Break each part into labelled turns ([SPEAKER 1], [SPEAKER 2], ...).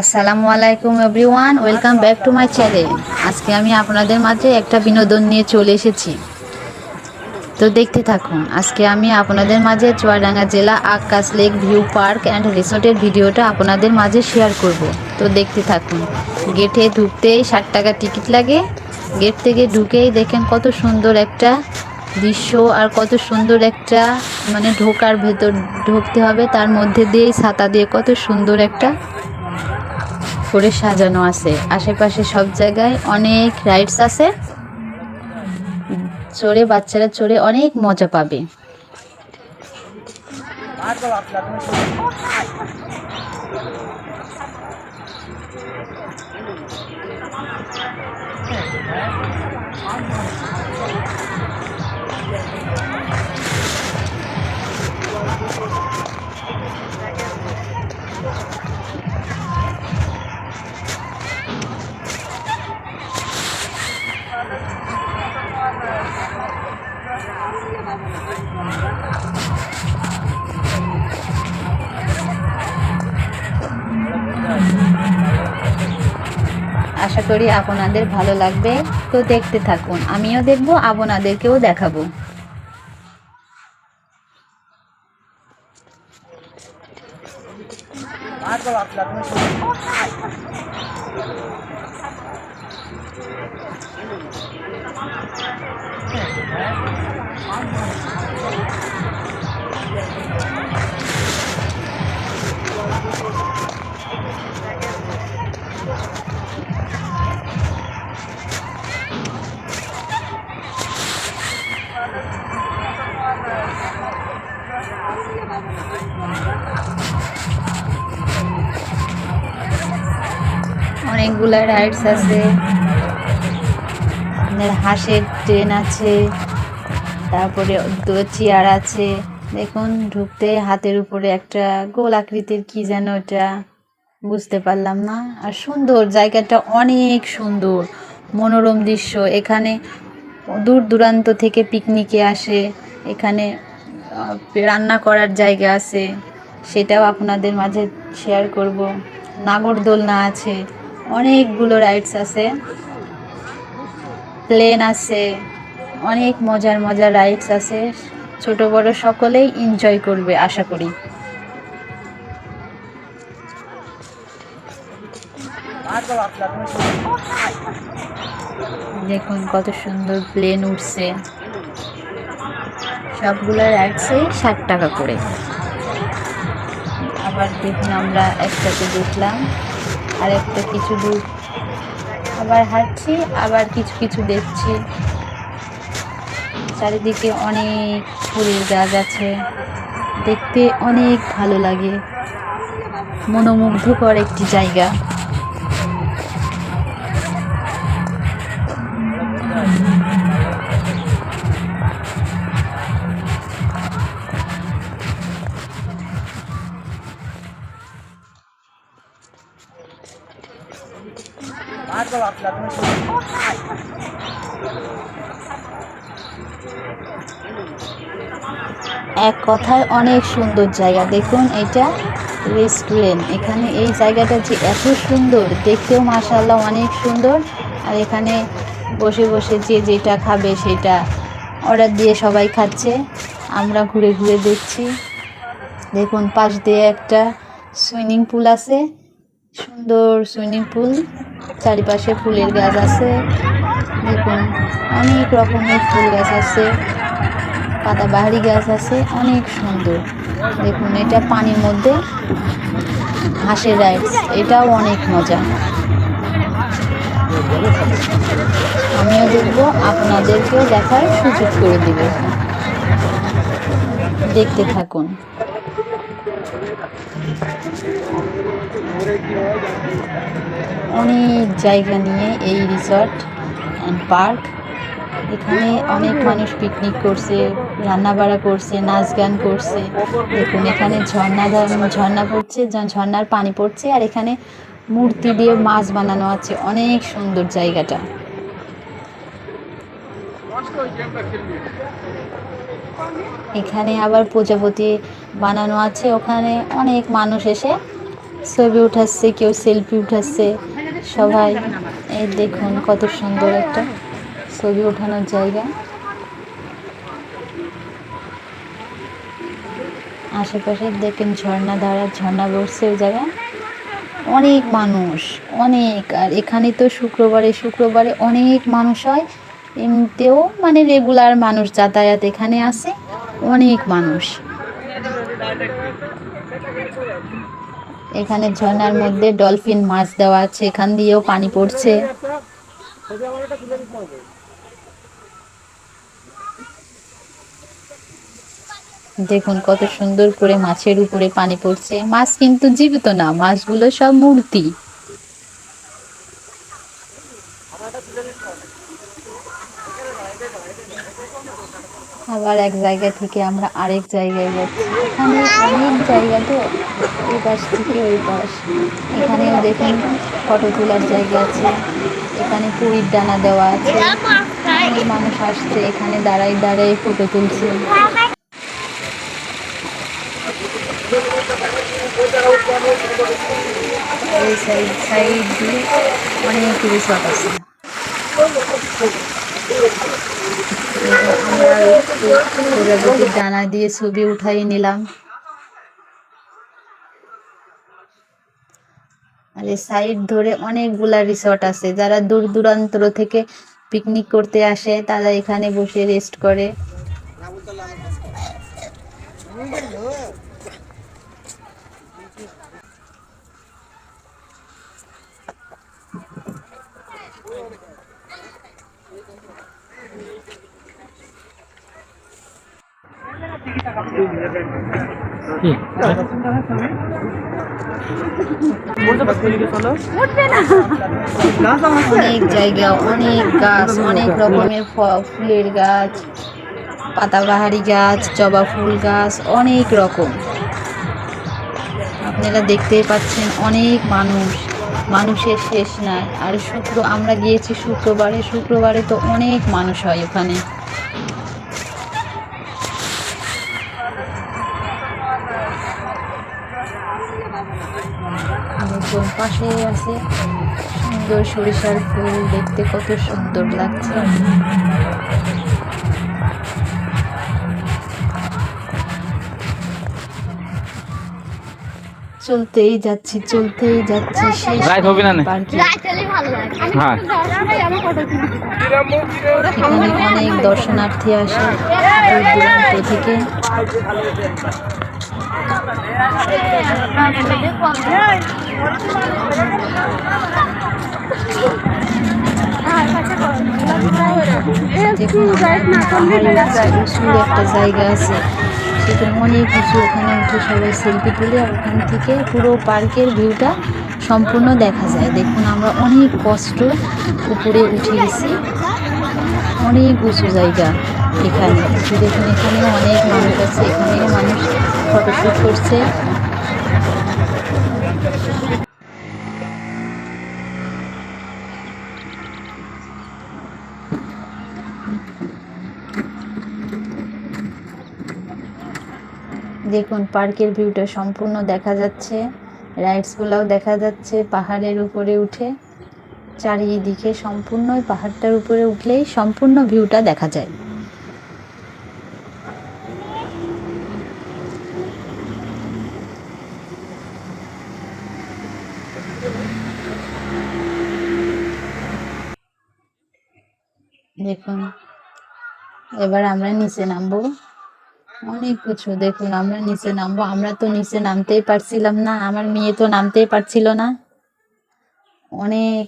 [SPEAKER 1] আসসালামু আলাইকুম everyone, welcome back to my channel. আজকে আমি আপনাদের মাঝে একটা বিনোদন নিয়ে চলে এসেছি। তো দেখতে থাকুন, আজকে আমি আপনাদের মাঝে চুয়াডাঙ্গা জেলা Akash lake view park and রিসোর্টের ভিডিওটা আপনাদের মাঝে শেয়ার করব। তো দেখতে থাকুন, গেটে ঢুকতেই ষাট টাকা টিকিট লাগে। গেট থেকে ঢুকেই দেখেন কত সুন্দর একটা দৃশ্য আর কত সুন্দর একটা মানে ঢোকার ভেতর ঢুকতে হবে। তার মধ্যে দিয়েই ছাতা দিয়ে কত সুন্দর একটা করে সাজানো আছে। আশেপাশে সব জায়গায় অনেক রাইডস আছে। চড়ে বাচ্চারা চড়ে অনেক মজা পাবে। আশা করি আপনাদের ভালো লাগবে। তো দেখতে থাকুন আমিও দেখব আপনাদেরকেও দেখাবো। অনেকগুলা রাইডস আছে। আপনার হাঁসের ট্রেন আছে। তারপরে চেয়ার আছে। দেখুন, ঢুকতে হাতের উপরে একটা গোল আকৃতির কি যেন ওটা বুঝতে পারলাম না। আর সুন্দর, জায়গাটা অনেক সুন্দর, মনোরম দৃশ্য। এখানে দূর দূরান্ত থেকে পিকনিকে আসে। এখানে রান্না করার জায়গা আছে। সেটাও আপনাদের মাঝে শেয়ার করব। নাগরদোলনা আছে। অনেকগুলো রাইডস আছে। প্লেন আছে, অনেক মজার মজার রাইডস আছে। ছোট বড় সকলেই এনজয় করবে, আশা করি। দেখুন কত সুন্দর প্লেন উঠছে। সবগুলো রাইডসেই ষাট টাকা করে। আবার দেখুন আমরা একসাথে দেখলাম। আর একটা কিছু দূর আবার হাঁটছি, আবার কিছু কিছু দেখছি। চারিদিকে অনেক ফুলের গাছ আছে। দেখতে অনেক ভালো লাগে। মনোমুগ্ধকর একটি জায়গা। এক কথায় অনেক সুন্দর জায়গা। দেখুন, এটা রেস্টুরেন্ট এখানে এই জায়গাটা যে এত সুন্দর, দেখতেও মাসাল্লাহ অনেক সুন্দর। আর এখানে বসে বসে যে যেটা খাবে সেটা অর্ডার দিয়ে সবাই খাচ্ছে। আমরা ঘুরে ঘুরে দেখছি। দেখুন, পাশ দিয়ে একটা সুইমিং পুল আছে। সুন্দর সুইমিং পুল চারিপাশে ফুলের গাছ আছে। দেখুন, অনেক রকমের ফুল গাছ আছে। পাতাবাহারি গাছ আছে, অনেক সুন্দর। দেখুন, এটা পানির মধ্যে হাঁসের রাইডস এটাও অনেক মজা। আমিও দেখব, আপনাদেরকেও দেখার সুযোগ করে দেবে। দেখতে থাকুন। অনেক জায়গা নিয়ে এই রিসর্ট অ্যান্ড পার্ক এখানে অনেক মানুষ পিকনিক করছে, রান্নাবাড়া করছে নাচ গান করছে। দেখুন, এখানে ঝর্ণা ঝর্ণা পড়ছে ঝর্ণার পানি পড়ছে, আর এখানে মূর্তি দিয়ে মাছ বানানো আছে। অনেক সুন্দর জায়গাটা। এখানে আবার প্রজাপতি বানানো আছে। ওখানে অনেক মানুষ এসে ছবি উঠাচ্ছে, কেউ সেলফি উঠাচ্ছে সবাই। এই দেখুন, কত সুন্দর একটা ছবি ওঠানোর জায়গা। আশেপাশে দেখেন ঝর্ণা ধারা ঝর্ণা বসছে ওই জায়গায়। অনেক মানুষ, অনেক। আর এখানে তো শুক্রবারে শুক্রবারে অনেক মানুষ হয়। এমনিতেও মানে রেগুলার মানুষ যাতায়াত এখানে আসে অনেক মানুষ। এখানে ঝর্ণার মধ্যে ডলফিন মাছ দেওয়া আছে, এখান দিয়েও পানি পড়ছে। দেখুন কত সুন্দর করে মাছের উপরে পানি পড়ছে। মাছ কিন্তু জীবিত না, মাছগুলো সব মূর্তি। আবার এক জায়গা থেকে আমরা আরেক জায়গায় যাচ্ছি। এখানে অনেক জায়গা তো, এই পাশ থেকে ওই পাশ। এখানেও দেখুন ফটো তোলার জায়গা আছে। এখানে পুরীর ডানা দেওয়া আছে। মানুষ আসছে, এখানে দাঁড়াই দাঁড়াই ফটো তুলছে। এই সাইড সাইড দিয়ে অনেক রিসর্ট আছে আমরা ডানা দিয়ে ছবি উঠাই নিলাম। আর এই সাইড ধরে অনেকগুলা রিসর্ট আছে। যারা দূর দূরান্ত থেকে পিকনিক করতে আসে, তারা এখানে বসে রেস্ট করে। অনেক জায়গা, অনেক গাছ, অনেক রকমের ফুলের গাছ, পাতাবাহারি গাছ, জবা ফুল গাছ, অনেক রকম। আপনারা দেখতেই পাচ্ছেন অনেক মানুষ। মানুষের শেষ নাই। আর শুক্র, আমরা গিয়েছি শুক্রবারে। শুক্রবারে তো অনেক মানুষ হয় ওখানে। পাশে আছে। সুন্দর সরিষার ফুল দেখতে কত সুন্দর লাগছে। চলতেই যাচ্ছি চলতেই যাচ্ছি শেষ
[SPEAKER 2] Right হবে না হ্যাঁ।
[SPEAKER 1] এখানে অনেক দর্শনার্থী আসে দূর দূরান্ত থেকে একটা জায়গা আছে। সেখানে অনেক কিছু ওখানে উঠে সবাই সেলফি তুলে আর ওখান থেকে পুরো পার্কের ভিউটা সম্পূর্ণ দেখা যায়। দেখুন, আমরা অনেক কষ্ট উপরে উঠে গেছি। অনেক উঁচু জায়গা এখানে। দেখুন, এখানেও অনেক মানুষ আছে এখানে মানুষ ফটোশ্যুট করছে। দেখুন, পার্কের ভিউটা সম্পূর্ণ দেখা যাচ্ছে। রাইডসগুলোও দেখা যাচ্ছে পাহাড়ের উপরে উঠে। চারিদিকে সম্পূর্ণ পাহাড়টার উপরে উঠলেই সম্পূর্ণ ভিউটা দেখা যায়। দেখুন, এবার আমরা নিচে নামবো। অনেক কিছু। দেখুন, আমরা নিচে নামবো। আমরা তো নিচে নামতেই পারছিলাম না। আমার মেয়ে তো নামতেই পারছিল না। অনেক।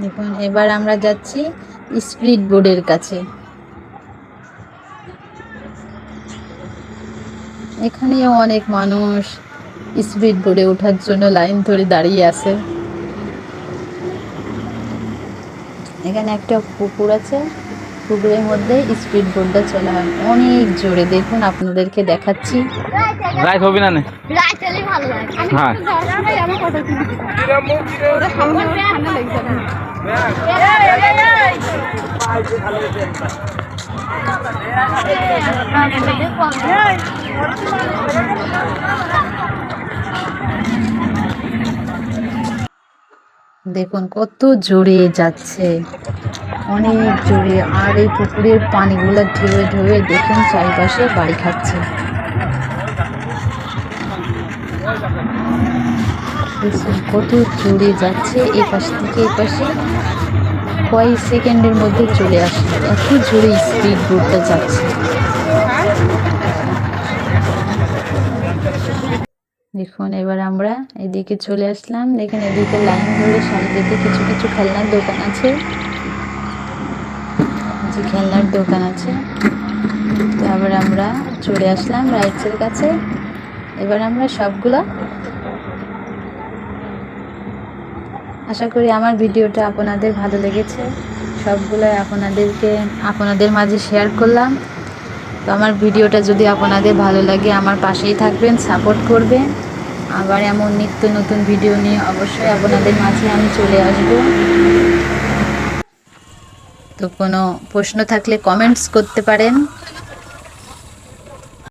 [SPEAKER 1] দেখুন, এবার আমরা যাচ্ছি। স্পিড বোর্ডের কাছে। এখানেও অনেক মানুষ স্পিড বোর্ডে ওঠার জন্য লাইন ধরে দাঁড়িয়ে আছে। এখানে একটা পুকুর আছে। পুকুরের মধ্যে স্পিড বোটটা চলা হয়। অনেক জোরে দেখুন আপনাদেরকে দেখাচ্ছি।
[SPEAKER 2] রাইট হবে না নে?
[SPEAKER 3] রাইটালি ভালো লাগে আমি
[SPEAKER 2] হ্যাঁ।
[SPEAKER 1] দেখুন, কত জোরে যাচ্ছে। অনেক জোরে। আর এই পুকুরের পানিগুলো ঢেউয়ে ঢেউয়ে দেখুন, চারিপাশে বাড়ি খাচ্ছে। কত জোরে যাচ্ছে এই পাশ থেকে এই পাশে। কয়েক সেকেন্ডের মধ্যে চলে আসে এত জোরে স্পিড বোটটা যাচ্ছে। দেখুন, এবার আমরা এদিকে চলে আসলাম। দেখেন, এদিকে লাইন ধরে সারিদিকে কিছু কিছু খেলনার দোকান আছে। যে খেলনার দোকান আছে। তারপর আমরা চলে আসলাম রাইটসের কাছে। এবার আমরা সবগুলো আশা করি আমার ভিডিওটা আপনাদের ভালো লেগেছে। সবগুলোই আপনাদেরকে, আপনাদের মাঝে শেয়ার করলাম। তো আমার ভিডিওটা যদি আপনাদের ভালো লাগে, আমার পাশেই থাকবেন সাপোর্ট করবেন। আবার এমন নিত্য নতুন ভিডিও নিয়ে অবশ্যই আপনাদের মাঝে আমি চলে আসব। তো কোনো প্রশ্ন থাকলে কমেন্টস করতে পারেন।